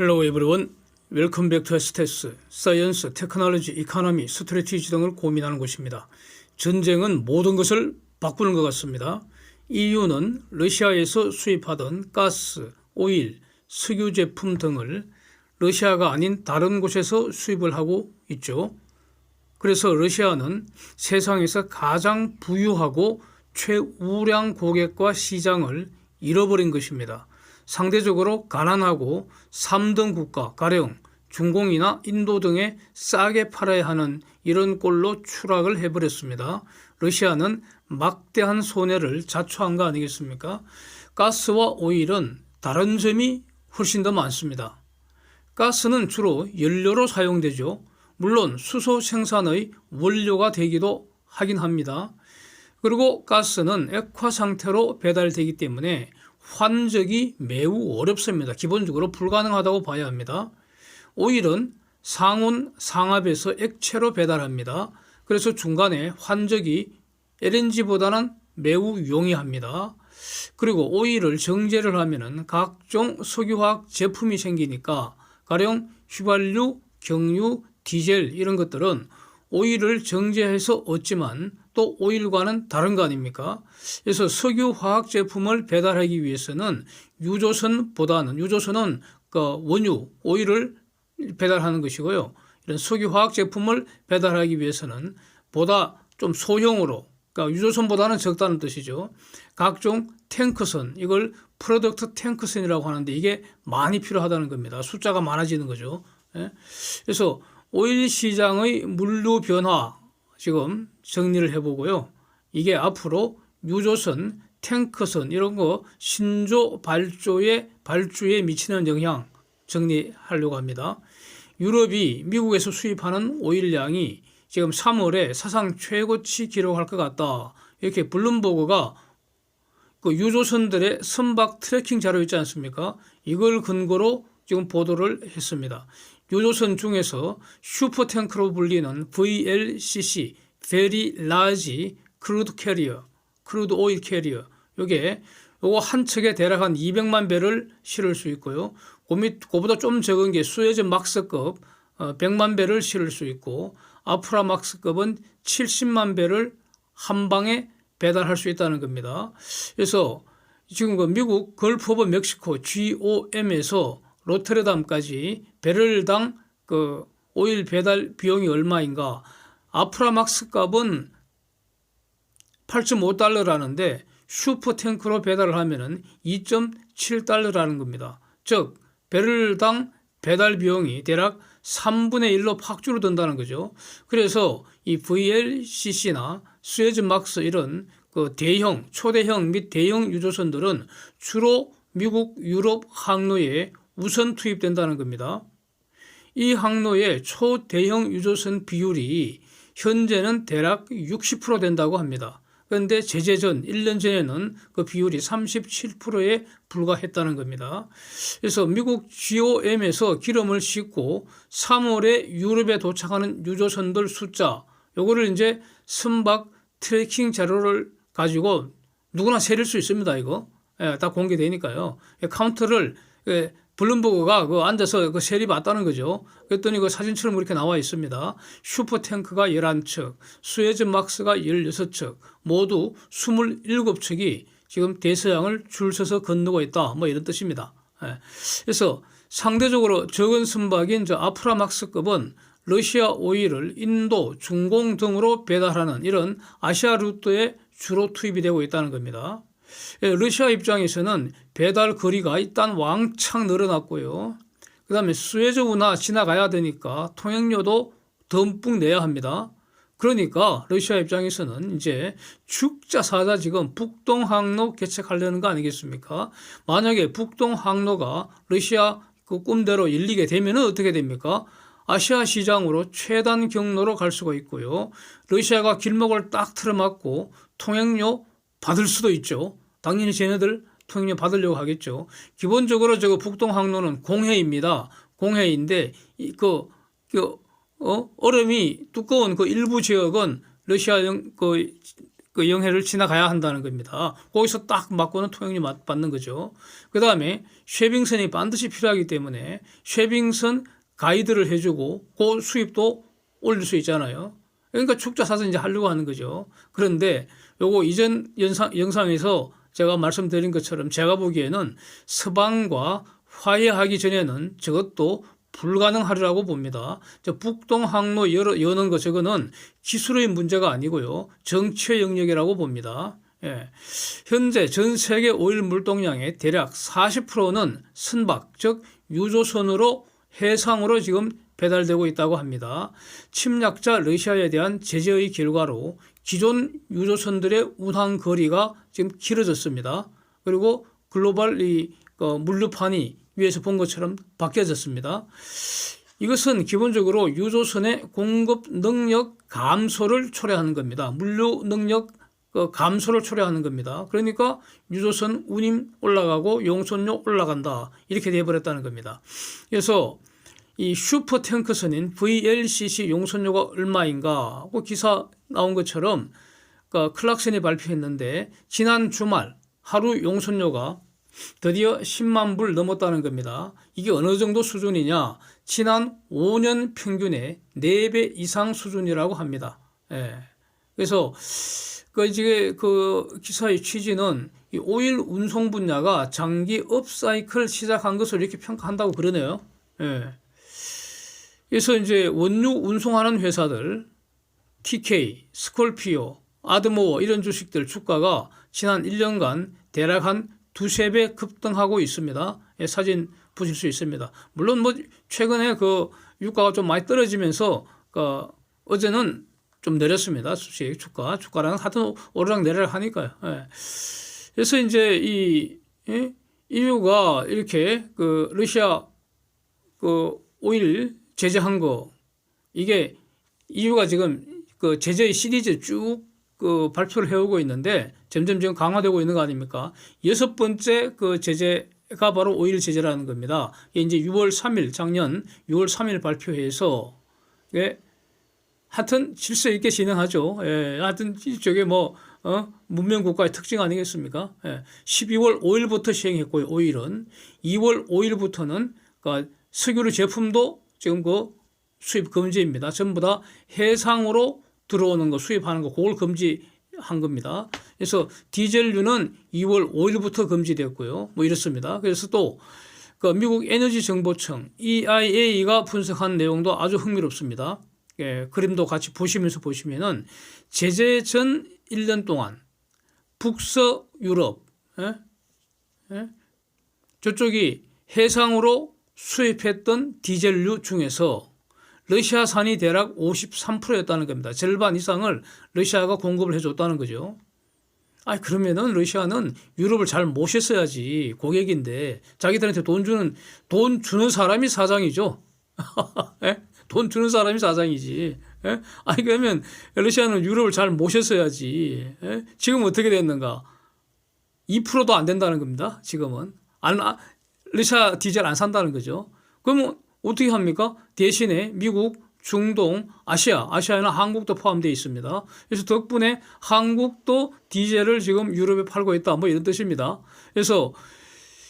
Hello everyone. Welcome back to STS, 사이언스, 테크놀로지, 이코노미, 스트레티지 등을 고민하는 곳입니다. 전쟁은 모든 것을 바꾸는 것 같습니다. EU는 러시아에서 수입하던 가스, 오일, 석유 제품 등을 러시아가 아닌 다른 곳에서 수입을 하고 있죠. 그래서 러시아는 세상에서 가장 부유하고 최우량 고객과 시장을 잃어버린 것입니다. 상대적으로 가난하고 3등 국가, 가령 중공이나 인도 등에 싸게 팔아야 하는 이런 꼴로 추락을 해버렸습니다. 러시아는 막대한 손해를 자초한 거 아니겠습니까? 가스와 오일은 다른 점이 훨씬 더 많습니다. 가스는 주로 연료로 사용되죠. 물론 수소 생산의 원료가 되기도 하긴 합니다. 그리고 가스는 액화 상태로 배달되기 때문에 환적이 매우 어렵습니다. 기본적으로 불가능하다고 봐야 합니다. 오일은 상온 상압에서 액체로 배달합니다. 그래서 중간에 환적이 LNG보다는 매우 용이합니다. 그리고 오일을 정제를 하면은 각종 석유화학 제품이 생기니까 가령 휘발유, 경유, 디젤 이런 것들은 오일을 정제해서 얻지만 또 오일과는 다른 거 아닙니까? 그래서 석유 화학 제품을 배달하기 위해서는 유조선보다는 유조선은 그 원유 오일을 배달하는 것이고요. 이런 석유 화학 제품을 배달하기 위해서는 보다 좀 소형으로 그러니까 유조선보다는 적다는 뜻이죠. 각종 탱크선 이걸 프로덕트 탱크선이라고 하는데 이게 많이 필요하다는 겁니다. 숫자가 많아지는 거죠. 예? 그래서 오일 시장의 물류 변화 지금 정리를 해보고요. 이게 앞으로 유조선, 탱크선 이런 거 신조 발조에 발주에 미치는 영향 정리하려고 합니다. 유럽이 미국에서 수입하는 오일량이 지금 3월에 사상 최고치 기록할 것 같다. 이렇게 블룸버그가 그 유조선들의 선박 트래킹 자료 있지 않습니까? 이걸 근거로 지금 보도를 했습니다. 유조선 중에서 슈퍼탱크로 불리는 VLCC, Very Large Crude Carrier, 크루드 오일 캐리어. 요게 요거 한 척에 대략 한 200만 배를 실을 수 있고요. 그 밑, 그보다 좀 적은 게 수에즈 막스급 어, 100만 배를 실을 수 있고 아프라 막스급은 70만 배를 한 방에 배달할 수 있다는 겁니다. 그래서 지금 그 미국 걸프 오브 멕시코 GOM에서 로테르담까지 배럴당 그 오일 배달 비용이 얼마인가? 아프라막스 값은 8.5달러라는데 슈퍼 탱크로 배달을 하면은 2.7달러라는 겁니다. 즉 배럴당 배달 비용이 대략 3분의 1로 팍 줄어든다는 거죠. 그래서 이 VLCC나 스웨즈 막스 이런 그 대형, 초대형 및 대형 유조선들은 주로 미국, 유럽 항로에 우선 투입된다는 겁니다. 이 항로의 초대형 유조선 비율이 현재는 대략 60% 된다고 합니다. 그런데 제재 전 1년 전에는 그 비율이 37%에 불과했다는 겁니다. 그래서 미국 GOM에서 기름을 싣고 3월에 유럽에 도착하는 유조선들 숫자 요거를 이제 선박 트래킹 자료를 가지고 누구나 세릴 수 있습니다. 이거 예, 다 공개되니까요. 카운트를 예, 블룸버그가 그 앉아서 그 셀이 봤다는 거죠. 그랬더니 그 사진처럼 이렇게 나와 있습니다. 슈퍼탱크가 11척, 수에즈 막스가 16척, 모두 27척이 지금 대서양을 줄 서서 건너고 있다. 뭐 이런 뜻입니다. 예. 그래서 상대적으로 적은 선박인 저 아프라막스급은 러시아 오일을 인도, 중공 등으로 배달하는 이런 아시아 루트에 주로 투입이 되고 있다는 겁니다. 예, 러시아 입장에서는 배달 거리가 일단 왕창 늘어났고요. 그 다음에 운하 지나가야 되니까 통행료도 듬뿍 내야 합니다. 그러니까 러시아 입장에서는 이제 죽자 사자 지금 북동 항로 개척하려는 거 아니겠습니까? 만약에 북동 항로가 러시아 그 꿈대로 열리게 되면 어떻게 됩니까? 아시아 시장으로 최단 경로로 갈 수가 있고요. 러시아가 길목을 딱 틀어막고 통행료 받을 수도 있죠. 당연히 쟤네들 통행료 받으려고 하겠죠. 기본적으로 저거 북동 항로는 공해입니다. 공해인데 그, 그 어? 얼음이 두꺼운 그 일부 지역은 러시아 그, 그 영해를 지나가야 한다는 겁니다. 거기서 딱 맞고는 통행료 맞- 받는 거죠. 그 다음에 쉐빙선이 반드시 필요하기 때문에 쉐빙선 가이드를 해주고 그 수입도 올릴 수 있잖아요. 그러니까 축자 사서 이제 하려고 하는 거죠. 그런데 요거 이전 영상, 영상에서 제가 말씀드린 것처럼 제가 보기에는 서방과 화해하기 전에는 저것도 불가능하리라고 봅니다. 저 북동 항로 열어, 여는 거 저거는 기술의 문제가 아니고요. 정치의 영역이라고 봅니다. 예. 현재 전 세계 오일 물동량의 대략 40%는 선박, 즉 유조선으로 해상으로 지금 배달되고 있다고 합니다. 침략자 러시아에 대한 제재의 결과로 기존 유조선들의 운항 거리가 지금 길어졌습니다. 그리고 글로벌 이 어, 물류판이 위에서 본 것처럼 바뀌어졌습니다. 이것은 기본적으로 유조선의 공급 능력 감소를 초래하는 겁니다. 물류 능력 그 감소를 초래하는 겁니다. 그러니까 유조선 운임 올라가고 용선료 올라간다 이렇게 돼버렸다는 겁니다. 그래서 이 슈퍼 탱커선인 VLCC 용선료가 얼마인가 그 기사 나온 것처럼 그 클락슨이 발표했는데 지난 주말 하루 용선료가 드디어 10만 불 넘었다는 겁니다. 이게 어느 정도 수준이냐? 지난 5년 평균의 4배 이상 수준이라고 합니다. 예. 그래서 그 이제 그 기사의 취지는 이 오일 운송 분야가 장기 업사이클 시작한 것을 이렇게 평가한다고 그러네요. 예. 그래서 이제 원유 운송하는 회사들 TK, 스콜피오, 아드모어 이런 주식들 주가가 지난 1년간 대략 한 두세 배 급등하고 있습니다. 예, 사진 보실 수 있습니다. 물론 뭐 최근에 그 유가가 좀 많이 떨어지면서 그 어제는 좀 내렸습니다. 주식 주가 주가랑 하여튼 오르락 내리락 하니까요. 예. 그래서 이제 이 예? EU가 이렇게 그 러시아 그 오일 제재한 거 이게 EU가 지금 그 제재의 시리즈 쭉 그 발표를 해오고 있는데 점점 지금 강화되고 있는 거 아닙니까? 여섯 번째 그 제재가 바로 오일 제재라는 겁니다. 이제 6월 3일 작년 6월 3일 발표해서 예, 하여튼 질서 있게 진행하죠. 예, 하여튼 저게 뭐 어? 문명 국가의 특징 아니겠습니까? 예, 12월 5일부터 시행했고요. 5일은 2월 5일부터는 그 석유류 제품도 지금 그 수입 금지입니다. 전부 다 해상으로 들어오는 거 수입하는 거 그걸 금지한 겁니다. 그래서 디젤류는 2월 5일부터 금지됐고요. 뭐 이렇습니다. 그래서 또 그 미국 에너지 정보청 EIA가 분석한 내용도 아주 흥미롭습니다. 예, 그림도 같이 보시면서 보시면은 제재 전 1년 동안 북서 유럽 예? 예? 저쪽이 해상으로 수입했던 디젤류 중에서 러시아산이 대략 53%였다는 겁니다. 절반 이상을 러시아가 공급을 해줬다는 거죠. 아 그러면은 러시아는 유럽을 잘 모셨어야지 고객인데 자기들한테 돈 주는 돈 주는 사람이 사장이죠. 예? 돈 주는 사람이 사장이지. 예? 아니 그러면 러시아는 유럽을 잘 모셨어야지. 예? 지금 어떻게 됐는가? 2%도 안 된다는 겁니다. 지금은 안 아, 러시아 디젤 안 산다는 거죠. 그러면 어떻게 합니까? 대신에 미국, 중동, 아시아, 아시아에는 한국도 포함되어 있습니다. 그래서 덕분에 한국도 디젤을 지금 유럽에 팔고 있다. 뭐 이런 뜻입니다. 그래서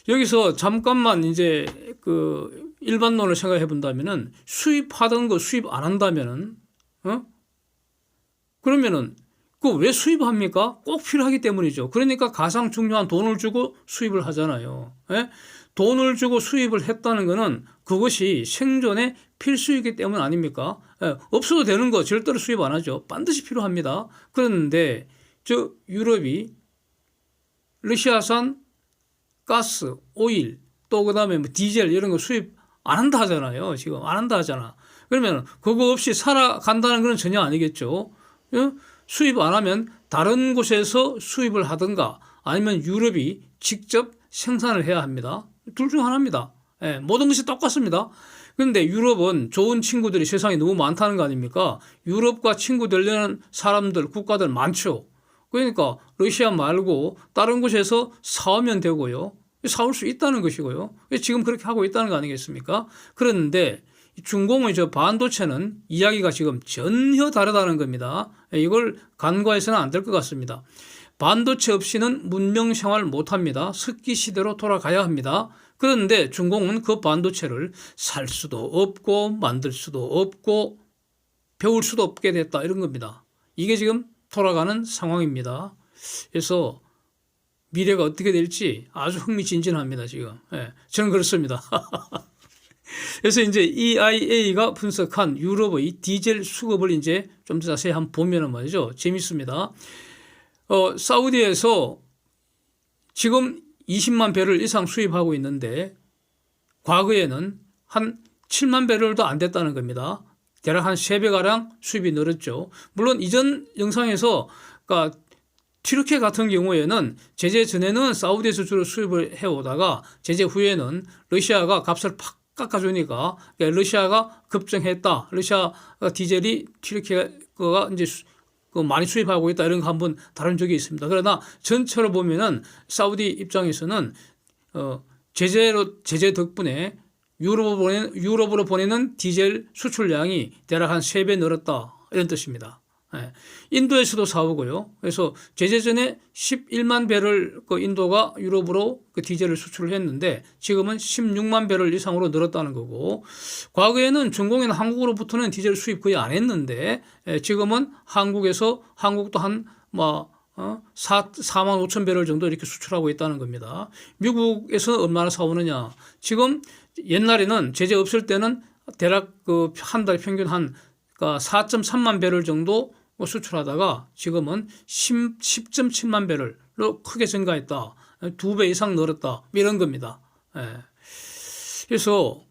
여기서 잠깐만 이제 그 일반론을 생각해 본다면은 수입하던 거 수입 안 한다면은 어? 그러면은 그 왜 수입합니까? 꼭 필요하기 때문이죠. 그러니까 가장 중요한 돈을 주고 수입을 하잖아요. 예? 돈을 주고 수입을 했다는 것은 그것이 생존의 필수이기 때문 아닙니까? 예, 없어도 되는 거 절대로 수입 안 하죠. 반드시 필요합니다. 그런데 저 유럽이 러시아산 가스, 오일, 또 그다음에 뭐 디젤 이런 거 수입 안 한다 하잖아요. 지금 안 한다 하잖아. 그러면 그거 없이 살아간다는 건 전혀 아니겠죠. 예? 수입 안 하면 다른 곳에서 수입을 하든가 아니면 유럽이 직접 생산을 해야 합니다. 둘 중 하나입니다. 예, 모든 것이 똑같습니다. 그런데 유럽은 좋은 친구들이 세상에 너무 많다는 거 아닙니까? 유럽과 친구 되려는 사람들, 국가들 많죠. 그러니까 러시아 말고 다른 곳에서 사오면 되고요. 사올 수 있다는 것이고요. 지금 그렇게 하고 있다는 거 아니겠습니까? 그런데 중공의 저 반도체는 이야기가 지금 전혀 다르다는 겁니다. 이걸 간과해서는 안 될 것 같습니다. 반도체 없이는 문명 생활 못 합니다. 석기 시대로 돌아가야 합니다. 그런데 중공은 그 반도체를 살 수도 없고 만들 수도 없고 배울 수도 없게 됐다 이런 겁니다. 이게 지금 돌아가는 상황입니다. 그래서 미래가 어떻게 될지 아주 흥미진진합니다 지금. 예, 저는 그렇습니다. 그래서 이제 EIA가 분석한 유럽의 디젤 수급을 이제 좀 더 자세히 한번 보면은 말이죠. 재밌습니다. 어, 사우디에서 지금 20만 배럴 이상 수입하고 있는데 과거에는 한 7만 배럴도 안 됐다는 겁니다. 대략 한 3배가량 수입이 늘었죠. 물론 이전 영상에서 그러니까 튀르키 같은 경우에는 제재 전에는 사우디에서 주로 수입을 해오다가 제재 후에는 러시아가 값을 팍 깎아주니까 그러니까 러시아가 급증했다. 러시아 디젤이 튀르키가 이제 수- 그 많이 수입하고 있다 이런 거 한번 다룬 적이 있습니다. 그러나 전체로 보면은 사우디 입장에서는 어 제재로 제재 덕분에 유럽으로 보내는 유럽으로 보내는 디젤 수출량이 대략 한 세 배 늘었다 이런 뜻입니다. 예. 인도에서도 사오고요. 그래서 제재 전에 11만 배를 그 인도가 유럽으로 그 디젤을 수출을 했는데 지금은 16만 배를 이상으로 늘었다는 거고 과거에는 중공에는 한국으로부터는 디젤 수입 거의 안 했는데 예, 지금은 한국에서 한국도 한뭐 어? 4, 4만 5천 배럴 정도 이렇게 수출하고 있다는 겁니다. 미국에서 얼마나 사오느냐. 지금 옛날에는 제재 없을 때는 대략 그 한 달 평균 한 4.3만 배럴 정도 뭐 수출하다가 지금은 10, 10.7만 배럴로 크게 증가했다. 두 배 이상 늘었다. 이런 겁니다. 예. 그래서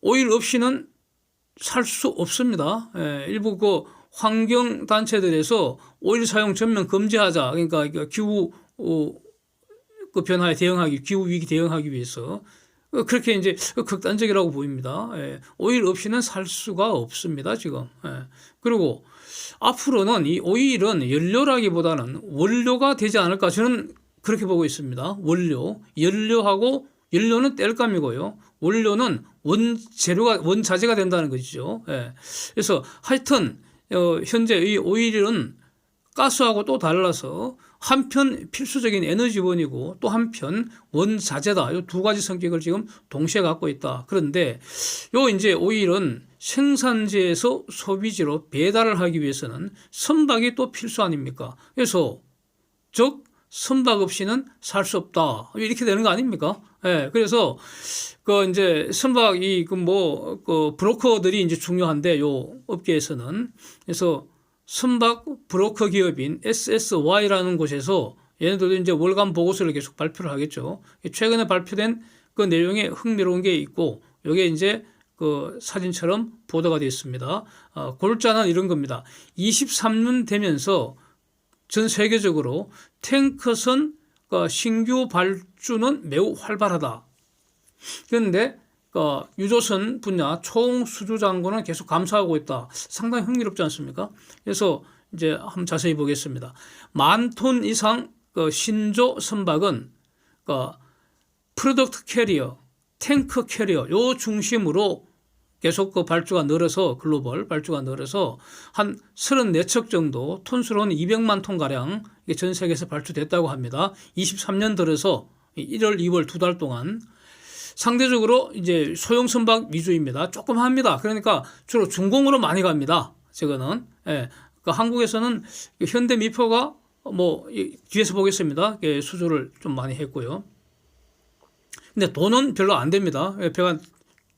오일 없이는 살 수 없습니다. 예, 일부 그 환경 단체들에서 오일 사용 전면 금지하자. 그러니까 이거 기후 어, 그 변화에 대응하기, 기후 위기 대응하기 위해서 어, 그렇게 이제 극단적이라고 보입니다. 예, 오일 없이는 살 수가 없습니다. 지금. 예. 그리고 앞으로는 이 오일은 연료라기보다는 원료가 되지 않을까 저는 그렇게 보고 있습니다. 원료, 연료하고 연료는 땔감이고요. 원료는 원재료가 원자재가 된다는 것이죠. 예. 그래서 하여튼 어, 현재 이 오일은 가스하고 또 달라서 한편 필수적인 에너지원이고 또 한편 원자재다. 이 두 가지 성격을 지금 동시에 갖고 있다. 그런데 요 이제 오일은 생산지에서 소비지로 배달을 하기 위해서는 선박이 또 필수 아닙니까? 그래서 즉 선박 없이는 살 수 없다. 이렇게 되는 거 아닙니까? 예. 그래서 그 이제 선박이 그뭐 그 브로커들이 이제 중요한데 요 업계에서는 그래서 선박 브로커 기업인 SSY라는 곳에서 얘네들도 이제 월간 보고서를 계속 발표를 하겠죠. 최근에 발표된 그 내용에 흥미로운 게 있고 이게 이제 그 사진처럼 보도가 되어 있습니다. 어, 골자는 이런 겁니다. 23년 되면서 전 세계적으로 탱커선 그 신규 발주는 매우 활발하다. 그런데 그 유조선 분야 총 수주 잔고는 계속 감소하고 있다. 상당히 흥미롭지 않습니까? 그래서 이제 한번 자세히 보겠습니다. 만 톤 이상 그 신조 선박은 그 프로덕트 캐리어, 탱크 캐리어 요 중심으로 계속 그 발주가 늘어서 글로벌 발주가 늘어서 한 34척 정도 톤수로는 200만 톤 가량 전 세계에서 발주됐다고 합니다. 23년 들어서 1월, 2월 두 달 동안 상대적으로 이제 소형 선박 위주입니다. 조금 합니다. 그러니까 주로 중공으로 많이 갑니다. 저거는 예. 그 한국에서는 현대 미포가 뭐 이- 뒤에서 보겠습니다. 예, 수주를 좀 많이 했고요. 근데 돈은 별로 안 됩니다. 예, 배가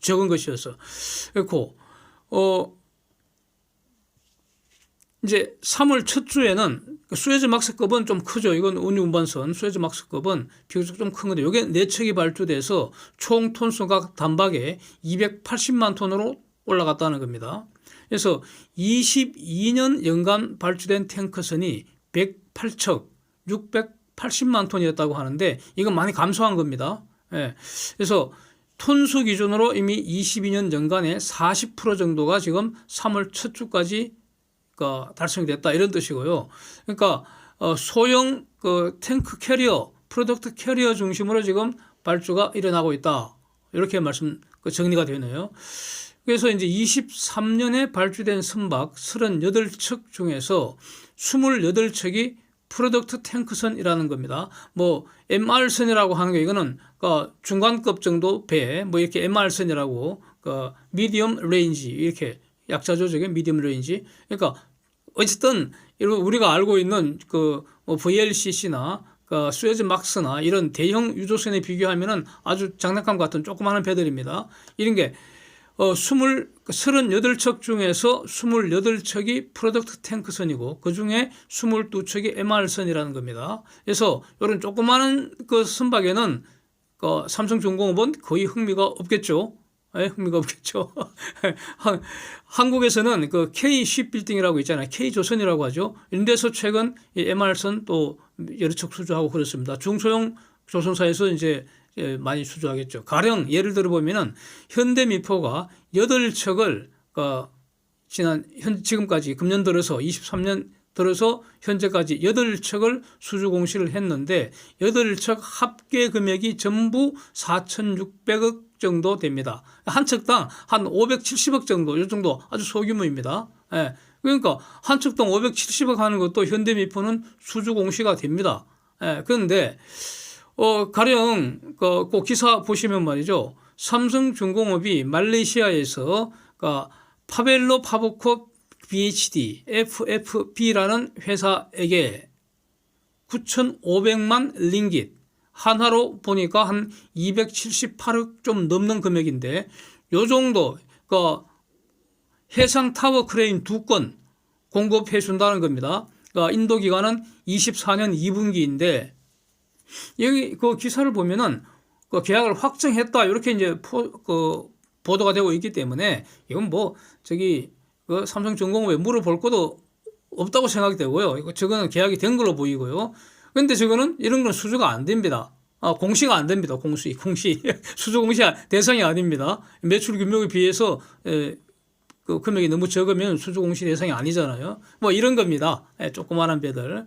적은 것이어서 그렇고 어 이제 3월 첫 주에는 그 수에즈 막스급은 좀 크죠. 이건 운유 운반선 수에즈 막스급은 비교적 좀 큰 건데 이게 네 척이 발주돼서 총 톤수가 단박에 280만 톤으로 올라갔다는 겁니다. 그래서 22년 연간 발주된 탱커선이 108척 680만 톤이었다고 하는데 이건 많이 감소한 겁니다. 예. 그래서 톤수 기준으로 이미 22년 연간에 40% 정도가 지금 3월 첫 주까지 그 달성됐다 이런 뜻이고요. 그러니까 어, 소형 그 탱크 캐리어, 프로덕트 캐리어 중심으로 지금 발주가 일어나고 있다. 이렇게 말씀 그 정리가 되네요. 그래서 이제 23년에 발주된 선박 38척 중에서 28척이 프로덕트 탱크선이라는 겁니다. 뭐 MR선이라고 하는 게 이거는 그 중간급 정도 배, 뭐 이렇게 MR선이라고 그 미디엄 레인지 이렇게 저게 미디엄 레인지. 그러니까 어쨌든 이런 우리가 알고 있는 그뭐 VLCC나 그 수에즈 막스나 이런 대형 유조선에 비교하면은 아주 장난감 같은 조그마한 배들입니다. 이런 게 어, 20, 38척 중에서 28척이 프로덕트 탱크선이고 그 중에 22척이 MR선이라는 겁니다. 그래서 이런 조그마한 그 선박에는 그 삼성중공업은 거의 흥미가 없겠죠. 예, 흥미가 없겠죠. 한- 한국에서는 그 K 쉽빌딩이라고 있잖아요. K 조선이라고 하죠. 이런 데서 최근 이 MR선 또 여러 척 수주하고 그렇습니다. 중소형 조선사에서 이제 예, 많이 수주하겠죠. 가령 예를 들어 보면은 현대미포가 8척을 그 지난 현 지금까지 금년 들어서 23년 들어서 현재까지 8척을 수주 공시를 했는데 8척 합계 금액이 전부 4,600억 정도 됩니다. 한 척당 한 570억 정도, 이 정도 아주 소규모입니다. 예. 그러니까 한 척당 570억 하는 것도 현대미포는 수주 공시가 됩니다. 예. 그런데 어, 가령, 그, 꼭 기사 보시면 말이죠. 삼성중공업이 말레이시아에서, 그, 파벨로 파보코 BHD, FFB라는 회사에게 9,500만 링깃, 한화로 보니까 한 278억 좀 넘는 금액인데, 요 정도, 그, 해상 타워 크레인 두 건 공급해 준다는 겁니다. 그 인도 기간은 24년 2분기인데, 여기 그 기사를 보면은 그 계약을 확정했다 이렇게 이제 포, 그 보도가 되고 있기 때문에 이건 뭐 저기 그 삼성전공업에 물어볼 것도 없다고 생각이 되고요. 이거 저거는 계약이 된 걸로 보이고요. 근데 저거는 이런 건 수주가 안 됩니다. 아, 공시가 안 됩니다. 공시, 공시. 수주 공시 대상이 아닙니다. 매출 규모에 비해서 에, 그 금액이 너무 적으면 수주 공시 대상이 아니잖아요. 뭐 이런 겁니다. 예, 조그마한 배들.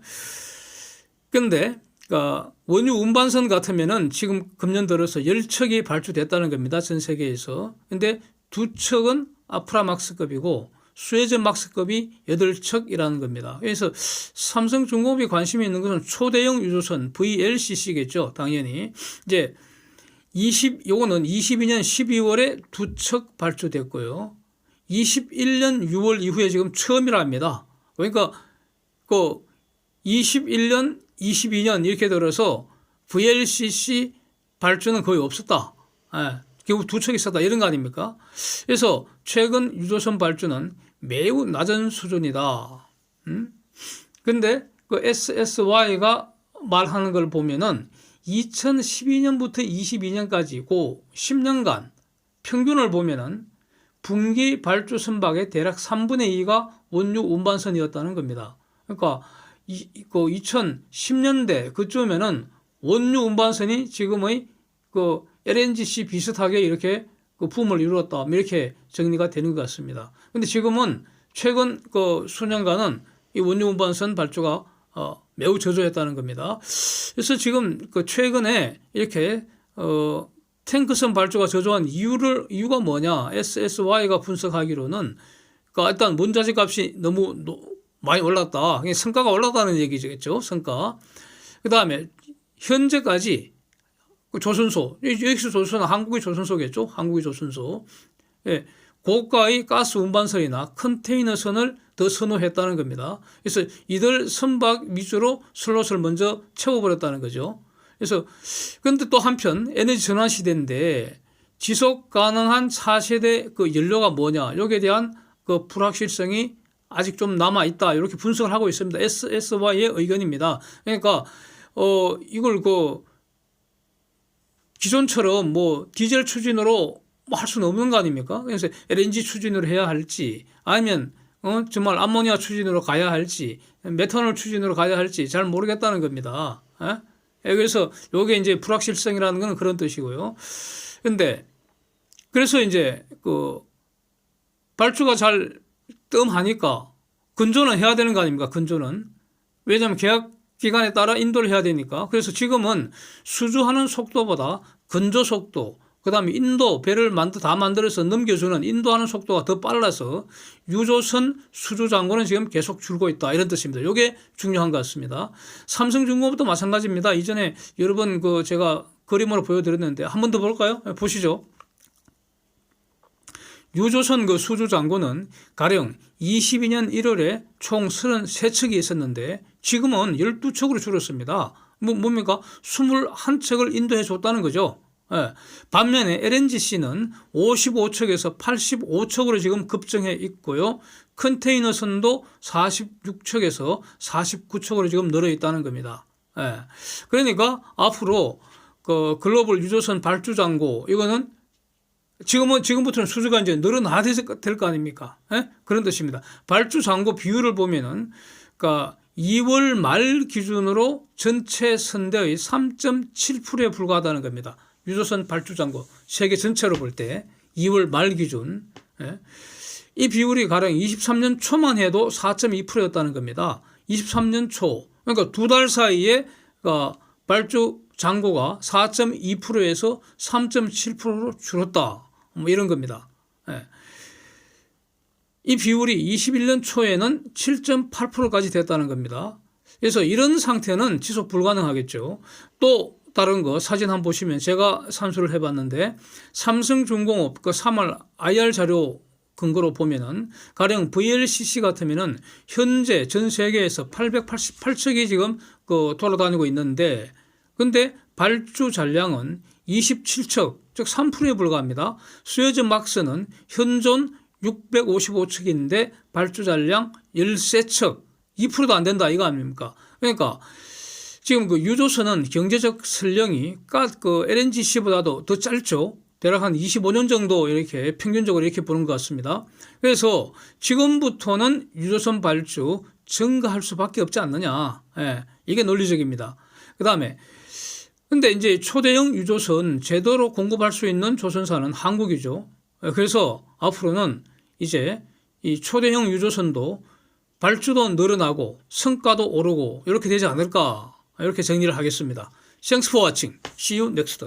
근데 그러니까 원유 운반선 같으면은 지금 금년 들어서 10척이 발주됐다는 겁니다. 전 세계에서. 근데 두 척은 아프라막스급이고 수에즈 막스급이 8척이라는 겁니다. 그래서 삼성중공업이 관심이 있는 것은 초대형 유조선 VLCC겠죠. 당연히. 이제 20 요거는 22년 12월에 두 척 발주됐고요. 21년 6월 이후에 지금 처음이랍니다. 그러니까 그 21년 22년 이렇게 들어서 VLCC 발주는 거의 없었다. 예, 결국 두 척 있었다 이런 거 아닙니까? 그래서 최근 유조선 발주는 매우 낮은 수준이다. 음? 근데 그 SSY가 말하는 걸 보면은 2012년부터 22년까지 그 10년간 평균을 보면은 분기 발주 선박의 대략 3분의 2가 원유 운반선이었다는 겁니다. 그러니까 이, 그 2010년대 그쯤에는 원유 운반선이 지금의 그 LNGC 비슷하게 이렇게 그 붐을 이루었다. 이렇게 정리가 되는 것 같습니다. 근데 지금은 최근 그 수년간은 이 원유 운반선 발주가 어, 매우 저조했다는 겁니다. 그래서 지금 그 최근에 이렇게 어, 탱크선 발주가 저조한 이유를 이유가 뭐냐? SSY가 분석하기로는 그러니까 일단 문자재 값이 너무 노- 많이 올랐다. 성과가 올랐다는 얘기겠죠. 성과. 그 다음에 현재까지 그 조선소 여기서 조선소는 한국의 조선소겠죠. 한국의 조선소. 예, 고가의 가스 운반선이나 컨테이너선을 더 선호했다는 겁니다. 그래서 이들 선박 위주로 슬롯을 먼저 채워버렸다는 거죠. 그래서 근데 또 한편 에너지 전환 시대인데 지속 가능한 4세대 그 연료가 뭐냐 여기에 대한 그 불확실성이 아직 좀 남아 있다 이렇게 분석을 하고 있습니다. SSY의 의견입니다. 그러니까 어 이걸 그 기존처럼 뭐 디젤 추진으로 뭐 할 수는 없는 거 아닙니까? 그래서 LNG 추진으로 해야 할지 아니면 어 정말 암모니아 추진으로 가야 할지 메탄올 추진으로 가야 할지 잘 모르겠다는 겁니다. 예? 예, 그래서 요게 이제 불확실성이라는 건 그런 뜻이고요. 근데 그래서 이제 그 발주가 잘 뜸하니까 근조는 해야 되는 거 아닙니까? 근조는 왜냐하면 계약 기간에 따라 인도를 해야 되니까. 그래서 지금은 수주하는 속도보다 근조 속도, 그 다음에 인도 배를 다 만들어서 넘겨주는 인도하는 속도가 더 빨라서 유조선 수주 잔고는 지금 계속 줄고 있다 이런 뜻입니다. 이게 중요한 것 같습니다. 삼성중공업도 마찬가지입니다. 이전에 여러 번 그 제가 그림으로 보여드렸는데 한 번 더 볼까요? 네, 보시죠. 유조선 그 수주 잔고는 가령 22년 1월에 총 33척이 있었는데 지금은 12척으로 줄었습니다. 뭐 뭡니까? 21척을 인도해 줬다는 거죠. 예. 반면에 LNGC는 55척에서 85척으로 지금 급증해 있고요. 컨테이너선도 46척에서 49척으로 지금 늘어 있다는 겁니다. 예. 그러니까 앞으로 그 글로벌 유조선 발주 잔고 이거는 지금은 지금부터는 수주가 이제 늘어나야 될 거 아닙니까? 예? 그런 뜻입니다. 발주 잔고 비율을 보면은 그러니까 2월 말 기준으로 전체 선대의 3.7%에 불과하다는 겁니다. 유조선 발주 잔고 세계 전체로 볼 때 2월 말 기준 예? 이 비율이 가령 23년 초만 해도 4.2%였다는 겁니다. 23년 초 그러니까 두 달 사이에 그러니까 발주 잔고가 4.2%에서 3.7%로 줄었다. 뭐 이런 겁니다. 예. 이 비율이 21년 초에는 7.8%까지 됐다는 겁니다. 그래서 이런 상태는 지속 불가능하겠죠. 또 다른 거 사진 한번 보시면 제가 산수를 해봤는데 삼성중공업 그 3월 IR 자료 근거로 보면은 가령 VLCC 같으면은 현재 전 세계에서 888척이 지금 그 돌아다니고 있는데 근데 발주 잔량은 27척 즉 3%에 불과합니다. 스웨즈 막스는 현존 655척인데 발주 잔량 13척 2%도 안 된다 이거 아닙니까? 그러니까 지금 그 유조선은 경제적 설령이 그 LNGC보다도 더 짧죠. 대략 한 25년 정도 이렇게 평균적으로 이렇게 보는 것 같습니다. 그래서 지금부터는 유조선 발주 증가할 수밖에 없지 않느냐. 예, 이게 논리적입니다. 그 다음에 근데 이제 초대형 유조선 제대로 공급할 수 있는 조선사는 한국이죠. 예, 그래서 앞으로는 이제 이 초대형 유조선도 발주도 늘어나고 성과도 오르고 이렇게 되지 않을까 이렇게 정리를 하겠습니다. Thanks for watching. See you next.